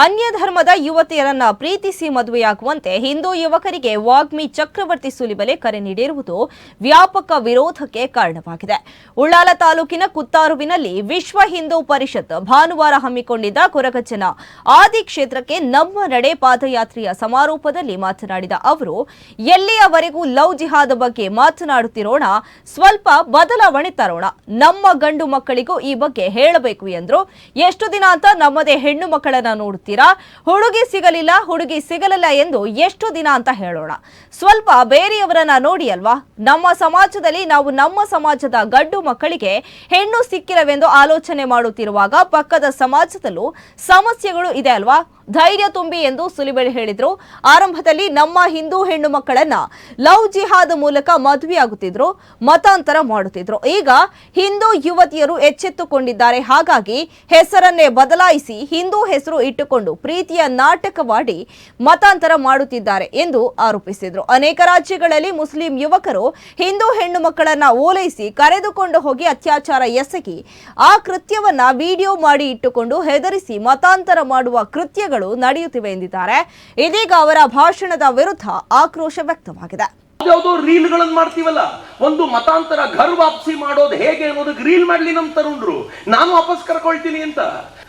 ಅನ್ಯ ಧರ್ಮದ ಯುವತಿಯರನ್ನ ಪ್ರೀತಿಸಿ ಮದುವೆಯಾಗುವಂತೆ ಹಿಂದೂ ಯುವಕರಿಗೆ ವಾಗ್ಮಿ ಚಕ್ರವರ್ತಿ ಸುಲಿಬಲೆ ಕರೆ ನೀಡಿರುವುದು ವ್ಯಾಪಕ ವಿರೋಧಕ್ಕೆ ಕಾರಣವಾಗಿದೆ. ಉಳ್ಳಾಲ ತಾಲೂಕಿನ ಕುತ್ತಾರುವಿನಲ್ಲಿ ವಿಶ್ವ ಹಿಂದೂ ಪರಿಷತ್ ಭಾನುವಾರ ಹಮ್ಮಿಕೊಂಡಿದ್ದ ಕೊರಗಜ್ಜನ ಆದಿ ಕ್ಷೇತ್ರಕ್ಕೆ ನಮ್ಮ ನಡೆ ಪಾದಯಾತ್ರೆಯ ಸಮಾರೋಪದಲ್ಲಿ ಮಾತನಾಡಿದ ಅವರು, ಎಲ್ಲಿಯವರೆಗೂ ಲವ್ ಜಿಹಾದ್ ಬಗ್ಗೆ ಮಾತನಾಡುತ್ತಿರೋಣ, ಸ್ವಲ್ಪ ಬದಲಾವಣೆ ತರೋಣ. ನಮ್ಮ ಗಂಡು ಮಕ್ಕಳಿಗೂ ಈ ಬಗ್ಗೆ ಹೇಳಬೇಕು ಎಂದರು. ಎಷ್ಟು ದಿನ ಅಂತ ನಮ್ಮದೇ ಹೆಣ್ಣು ಮಕ್ಕಳನ್ನ ನೋಡುತ್ತೀರಾ? ಹುಡುಗಿ ಸಿಗಲಿಲ್ಲ ಹುಡುಗಿ ಸಿಗಲಿಲ್ಲ ಎಂದು ಎಷ್ಟು ದಿನ ಅಂತ ಹೇಳೋಣ. ಸ್ವಲ್ಪ ಬೇರೆಯವರನ್ನ ನೋಡಿ ಅಲ್ವಾ? ನಮ್ಮ ಸಮಾಜದಲ್ಲಿ ನಾವು ನಮ್ಮ ಸಮಾಜದ ಗಂಡು ಮಕ್ಕಳಿಗೆ ಹೆಣ್ಣು ಸಿಕ್ಕಿರವೆಂದು ಆಲೋಚನೆ ಮಾಡುತ್ತಿರುವಾಗ ಪಕ್ಕದ ಸಮಾಜದಲ್ಲೂ ಸಮಸ್ಯೆಗಳು ಇದೆ ಅಲ್ವಾ? ಧೈರ್ಯ ತುಂಬಿ ಎಂದು ಸುಲಿಬೆಳೆ ಹೇಳಿದ್ರು. ಆರಂಭದಲ್ಲಿ ನಮ್ಮ ಹಿಂದೂ ಹೆಣ್ಣು ಮಕ್ಕಳನ್ನ ಲವ್ ಜಿಹಾದ್ ಮೂಲಕ ಮದುವೆಯಾಗುತ್ತಿದ್ರು, ಮತಾಂತರ ಮಾಡುತ್ತಿದ್ರು. ಈಗ ಹಿಂದೂ ಯುವತಿಯರು ಎಚ್ಚೆತ್ತುಕೊಂಡಿದ್ದಾರೆ. ಹಾಗಾಗಿ ಹೆಸರನ್ನೇ ಬದಲಾಯಿಸಿ ಹಿಂದೂ ಹೆಸರು ಇಟ್ಟುಕೊಂಡು ಪ್ರೀತಿಯ ನಾಟಕವಾಡಿ ಮತಾಂತರ ಮಾಡುತ್ತಿದ್ದಾರೆ ಎಂದು ಆರೋಪಿಸಿದರು. ಅನೇಕ ರಾಜ್ಯಗಳಲ್ಲಿ ಮುಸ್ಲಿಂ ಯುವಕರು ಹಿಂದೂ ಹೆಣ್ಣು ಮಕ್ಕಳನ್ನ ಓಲೈಸಿ ಕರೆದುಕೊಂಡು ಹೋಗಿ ಅತ್ಯಾಚಾರ ಎಸಗಿ ಆ ಕೃತ್ಯವನ್ನ ವಿಡಿಯೋ ಮಾಡಿ ಇಟ್ಟುಕೊಂಡು ಹೆದರಿಸಿ ಮತಾಂತರ ಮಾಡುವ ಕೃತ್ಯಗಳು ನಡೆಯುತ್ತಿವೆ ಎಂದಿದ್ದಾರೆ. ಇದೀಗ ಅವರ ಭಾಷಣದ ವಿರುದ್ಧ ಆಕ್ರೋಶ ವ್ಯಕ್ತವಾಗಿದೆ. ಯಾವುದೋ ರೀಲ್ಗಳನ್ನು ಮಾಡ್ತೀವಲ್ಲ, ಒಂದು ಮತಾಂತರ ಘರ್ ವಾಪಸಿ ಮಾಡೋದು ಹೇಗೆ ಅನ್ನೋದಕ್ಕೆ ರೀಲ್ ಮಾಡ್ಲಿ ನಮ್ ತರುಣರು. ನಾನು ವಾಪಸ್ ಕರ್ಕೊಳ್ತೀನಿ ಅಂತ.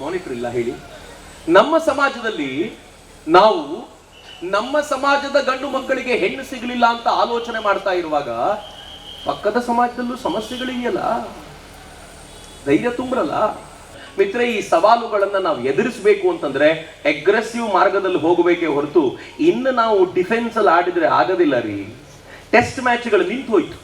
ಮಾನಿಟರ್ ಇಲ್ಲ ಹೇಳಿ. ನಮ್ಮ ಸಮಾಜದಲ್ಲಿ ನಾವು ನಮ್ಮ ಸಮಾಜದ ಗಂಡು ಮಕ್ಕಳಿಗೆ ಹೆಣ್ಣು ಸಿಗಲಿಲ್ಲ ಅಂತ ಆಲೋಚನೆ ಮಾಡ್ತಾ ಇರುವಾಗ ಪಕ್ಕದ ಸಮಾಜದಲ್ಲೂ ಸಮಸ್ಯೆಗಳಿದೆಯಲ್ಲ ಧೈರ್ಯ ತುಂಬರಲ್ಲ? ಮಿತ್ರ, ಈ ಸವಾಲುಗಳನ್ನ ನಾವು ಎದುರಿಸಬೇಕು ಅಂತಂದ್ರೆ ಅಗ್ರೆಸಿವ್ ಮಾರ್ಗದಲ್ಲಿ ಹೋಗಬೇಕೇ ಹೊರತು ಇನ್ನು ನಾವು ಡಿಫೆನ್ಸ್ ಅಲ್ಲಿ ಆಡಿದ್ರೆ ಆಗೋದಿಲ್ಲ ರೀ. ಟೆಸ್ಟ್ ಮ್ಯಾಚ್ಗಳು ನಿಂತು ಹೋಯ್ತು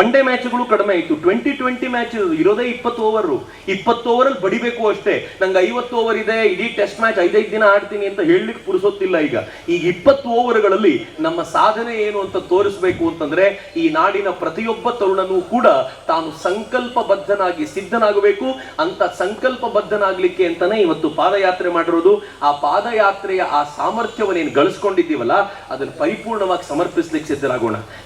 ಒನ್ ಡೇ ಮ್ಯಾಚ್ಗಳು ಕಡಿಮೆ ಆಯಿತು. ಟ್ವೆಂಟಿ ಟ್ವೆಂಟಿ ಮ್ಯಾಚ್ ಇರೋದೇ ಇಪ್ಪತ್ತು ಓವರ್ ಇಪ್ಪತ್ತು ಓವರಲ್ಲಿ ಬಡಿಬೇಕು ಅಷ್ಟೇ. ನಂಗೆ ಐವತ್ತು ಓವರ್ ಇದೆ, ಇಡೀ ಟೆಸ್ಟ್ ಮ್ಯಾಚ್ ಐದೈದು ದಿನ ಆಡ್ತೀನಿ ಅಂತ ಹೇಳಲಿಕ್ಕೆ ಪುರುಸೋತಿಲ್ಲ ಈಗ. ಈ ಇಪ್ಪತ್ತು ಓವರ್ಗಳಲ್ಲಿ ನಮ್ಮ ಸಾಧನೆ ಏನು ಅಂತ ತೋರಿಸ್ಬೇಕು ಅಂತಂದ್ರೆ, ಈ ನಾಡಿನ ಪ್ರತಿಯೊಬ್ಬ ತರುಣನೂ ಕೂಡ ತಾನು ಸಂಕಲ್ಪಬದ್ಧನಾಗಿ ಸಿದ್ಧನಾಗಬೇಕು. ಅಂತ ಸಂಕಲ್ಪಬದ್ಧನಾಗಲಿಕ್ಕೆ ಅಂತಾನೆ ಇವತ್ತು ಪಾದಯಾತ್ರೆ ಮಾಡಿರೋದು. ಆ ಪಾದಯಾತ್ರೆಯ ಆ ಸಾಮರ್ಥ್ಯವನ್ನೇನು ಗಳಿಸ್ಕೊಂಡಿದ್ದೀವಲ್ಲ, ಅದನ್ನು ಪರಿಪೂರ್ಣವಾಗಿ ಸಮರ್ಪಿಸ್ಲಿಕ್ಕೆ ಸಿದ್ಧರಾಗೋಣ.